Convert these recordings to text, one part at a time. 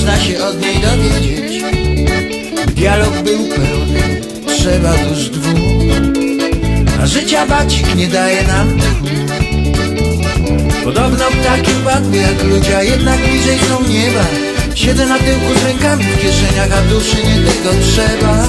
można się od niej dowiedzieć. Dialog był pełny, trzeba dusz dwóch, a życia bacik nie daje nam. Podobno ptaki padły jak ludzie, jednak bliżej są nieba. Siedzę na tyłku z rękami w kieszeniach, a duszy nie tego trzeba.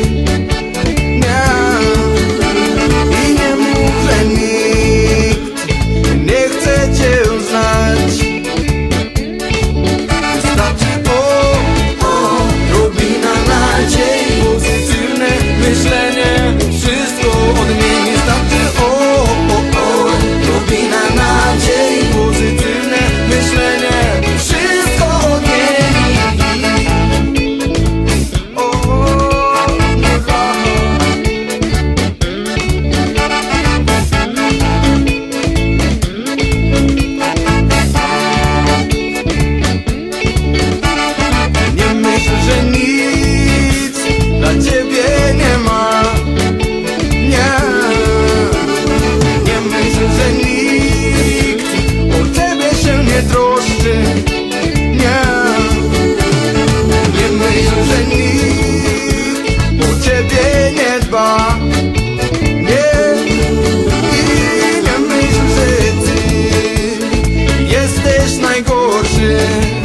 você